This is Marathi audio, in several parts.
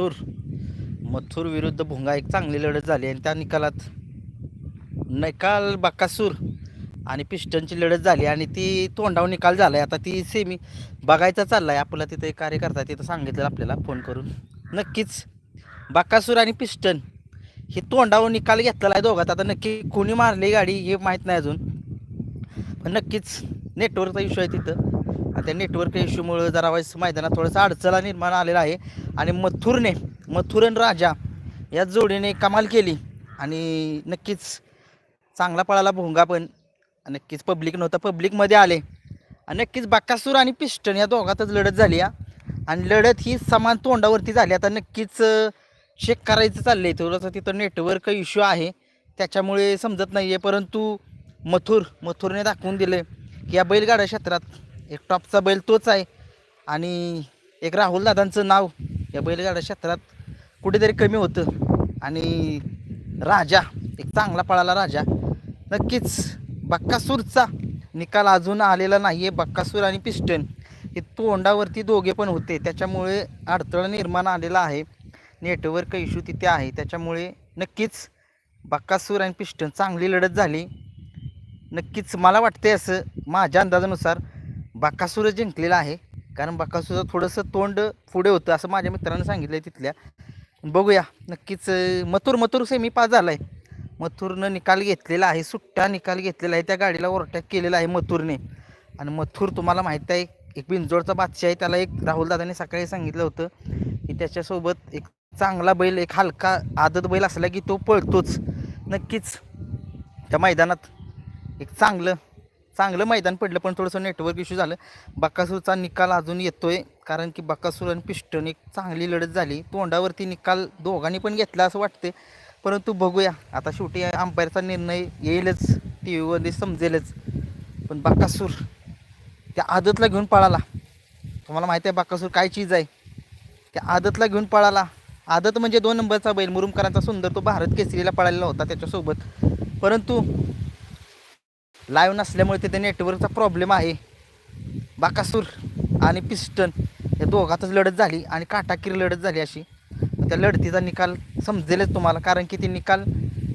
मथुर मथुर विरुद्ध भुंगा एक चांगली लढत झाली आणि त्या निकालात निकाल बाकासूर आणि पिस्टनची लढत झाली आणि ती तोंडावर निकाल झाला आहे आता ती सेमी बघायचा चालला आहे आपला तिथे एक कार्यकर्ता तिथं सांगितलं आपल्याला फोन करून. नक्कीच बाकासूर आणि पिस्टन हे तोंडावर निकाल घेतलेला आहे दोघात. आता नक्की कोणी मारली गाडी हे माहीत नाही अजून. पण नक्कीच नेटवर्कचा इश्यू आहे तिथं. त्या नेटवर्क इश्यूमुळं जरा वाईस मैदानात थोडंसं अडचणा निर्माण आलेला आहे. आणि मथुरने मथुरन राजा या जोडीने कमाल केली. आणि नक्कीच चांगला पळाला भोंगा पण. नक्कीच पब्लिक नव्हता पब्लिकमध्ये आले. आणि नक्कीच बाकासूर आणि पिस्टन या दोघातच लढत झाली या आणि लढत ही समान तोंडावरती झाली. आता नक्कीच चेक करायचं चाललं आहे थोडंसं तिथं नेटवर्क इश्यू आहे. त्याच्यामुळे समजत नाही आहे परंतु मथुर मथुरने दाखवून दिलं की या बैलगाड्या क्षेत्रात एक टॉपचा बैल तोच आहे. आणि एक राहुल दादांचं नाव या बैलगाड्या क्षेत्रात कुठेतरी कमी होतं. आणि राजा एक चांगला पळाला राजा. नक्कीच बक्कासूरचा निकाल अजून आलेला नाही आहे बक्कासूर आणि पिस्टन हे तोंडावरती दोघे पण होते. त्याच्यामुळे अडथळा निर्माण आलेला आहे. नेटवर्क इश्यू तिथे आहे. त्याच्यामुळे नक्कीच बक्कासूर आणि पिस्टन चांगली लढत झाली. नक्कीच मला वाटते असं माझ्या अंदाजानुसार बाकासूर जिंकलेला आहे. कारण बाकासूरचं थोडंसं तोंड पुढे होतं असं माझ्या मित्रांनी सांगितलं आहे तिथल्या. बघूया. नक्कीच मथुर मथुर सेमी पास झाला आहे मथुरनं निकाल घेतलेला आहे. सुट्टा निकाल घेतलेला आहे. त्या गाडीला ओव्हरटॅक केलेला आहे मथुरने. आणि मथुर तुम्हाला माहीत आहे एक बिंजोडचा बादशाह आहे. त्याला एक राहुल दादाने सकाळी सांगितलं होतं की त्याच्यासोबत एक चांगला बैल एक हलका आदत बैल असला की तो पळतोच. नक्कीच त्या मैदानात एक चांगलं चांगलं मैदान पडलं पण थोडंसं नेटवर्क इश्यू झालं. बक्कासूरचा निकाल अजून येतोय कारण की बक्कासूर आणि पिस्टन एक चांगली लढत झाली. तोंडावरती निकाल दोघांनी पण घेतला असं वाटते परंतु बघूया आता शेवटी अंपायरचा निर्णय येईलच टी व्हीवरती समजेलच. पण बक्कासूर त्या आदतला घेऊन पळाला. तुम्हाला माहिती आहे बक्कासूर काय चीज आहे? त्या आदतला घेऊन पळाला. आदत म्हणजे दोन नंबरचा बैल. मुरुमकरांचा सुंदर तो भारत केसरीला पळालेला होता त्याच्यासोबत. परंतु लाईव्ह नसल्यामुळे तिथे नेटवर्कचा प्रॉब्लेम आहे. बाकासूर आणि पिस्टन या दोघातच लढत झाली आणि काटाकीर लढत झाली अशी. त्या लढतीचा निकाल समजेलच तुम्हाला कारण की ते निकाल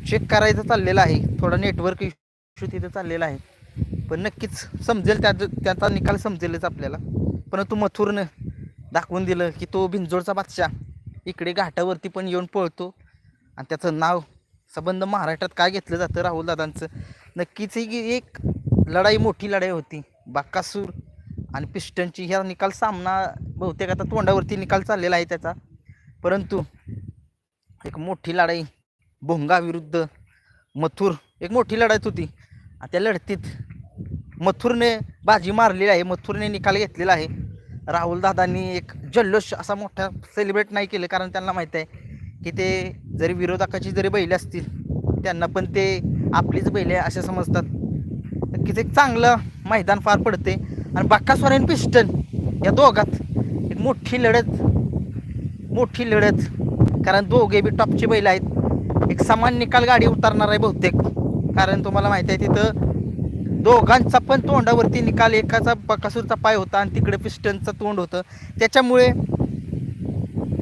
चेक करायचा चाललेला आहे. थोडा नेटवर्क इश्यू तिथे चाललेला आहे. पण नक्कीच समजेल त्या त्याचा निकाल समजेलच आपल्याला. परंतु मथुरनं दाखवून दिलं की तो भिंजोडचा बादशाह इकडे घाटावरती पण येऊन पळतो. आणि त्याचं नाव संबंध महाराष्ट्रात काय घेतलं जातं राहुल दादांचं? नक्कीच ही एक लढाई मोठी लढाई होती. बाकासूर आणि पिस्टनची ह्या निकाल सामना बहुतेक आता तोंडावरती निकाल चाललेला आहे त्याचा. परंतु एक मोठी लढाई भोंगा विरुद्ध मथुर एक मोठी लढाईत होती. आणि त्या लढतीत मथुरने बाजी मारलेली आहे मथुरने निकाल घेतलेला आहे. राहुल दादांनी एक जल्लोष असा मोठा सेलिब्रेट नाही केलं कारण त्यांना माहीत आहे की ते जरी विरोधकाची जरी बैले असतील त्यांना पण ते आपलीच बैले असे समजतात. नक्कीच एक चांगलं मैदान पार पडते. आणि बाक्कास्वर आणि पिस्टन या दोघात एक मोठी लढत मोठी लढत. कारण दोघे बी टॉपचे बैल आहेत. एक समान निकाल गाडी उतरणार आहे बहुतेक. कारण तुम्हाला माहिती आहे तिथं दोघांचा पण तोंडावरती निकाल एकाचा बकासूरचा पाय होता आणि तिकडे पिस्टनचं तोंड होतं. त्याच्यामुळे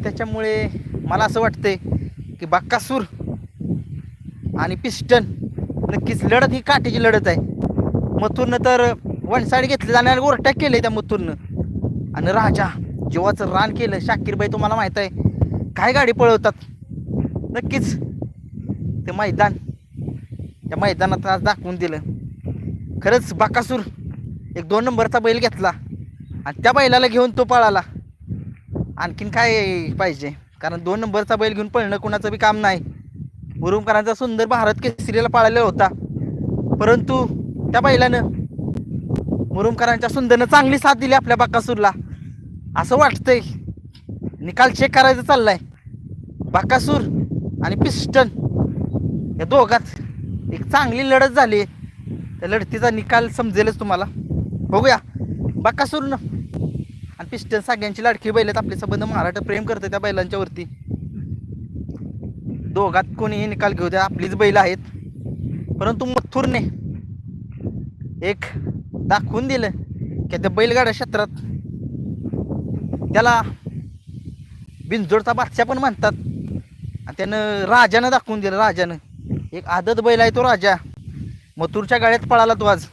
त्याच्यामुळे मला असं वाटतंय की बाक्कासूर आणि पिस्टन नक्कीच. लढत ही काठीची लढत आहे. मथुरनं तर वन साईड घेतलं जाणार ओव्हरटॅक केलं त्या मथुरनं. आणि राजा जीवाचं रान केलं. शाकीरबाई तुम्हाला माहीत आहे काय गाडी पळवतात? नक्कीच. ते मैदान. त्या मैदानात आज दाखवून दिलं. खरंच बाकासूर एक दोन नंबरचा बैल घेतला. आणि त्या बैलाला घेऊन तो पळाला. आणखीन काय पाहिजे? कारण दोन नंबरचा बैल घेऊन पळणं कोणाचं बी काम नाही. मुरुमकरांचा सुंदर भारत केसरीला पाळलेला होता. परंतु त्या बैलानं मुरुमकरांच्या सुंदरनं चांगली साथ दिली आपल्या बाकासूरला. असं वाटतंय. निकाल चेक करायचं चाललाय. बाकासूर आणि पिस्टन या दोघात एक चांगली लढत झाली. त्या लढतीचा निकाल समजेलच तुम्हाला. बघूया. बाकासूरनं आणि पिस्टन सगळ्यांची लाडकी बैल आहेत. आपले संबंध महाराष्ट्र प्रेम करतं त्या बैलांच्यावरती दोघात कोणीही निकाल घेऊ द्या आपलीच बैल आहेत. परंतु मथुरने एक दाखवून दिलं की त्या बैलगाड्या क्षेत्रात त्याला बिंजोडचा बादशाह पण म्हणतात. आणि त्यानं राजानं दाखवून दिलं राजानं. एक आदत बैल आहे तो राजा. मथुरच्या गाड्यात पळाला तो आज.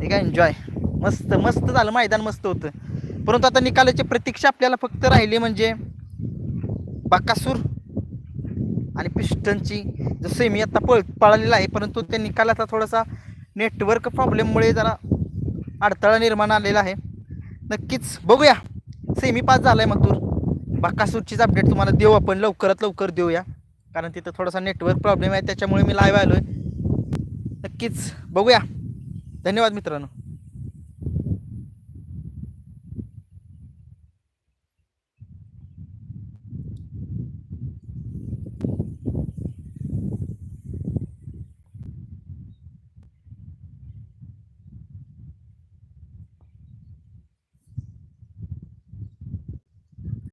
ठीक आहे एन्जॉय मस्त मस्त झालं मैदान मस्त होतं. परंतु आता निकालाची प्रतीक्षा आपल्याला फक्त राहिली म्हणजे बाकासूर आणि पिस्टनची जो सेमी आता पळ पळालेला आहे परंतु त्या निकालाचा थोडासा नेटवर्क प्रॉब्लेममुळे जरा अडथळा निर्माण आलेला आहे. नक्कीच बघूया. सेमी पास झाला आहे मथुर. बाकासूरचीच अपडेट तुम्हाला देऊ आपण. लवकरात लवकर देऊया. कारण तिथं थोडासा नेटवर्क प्रॉब्लेम आहे त्याच्यामुळे मी लाईव्ह आलो आहे नक्कीच बघूया. धन्यवाद मित्रांनो.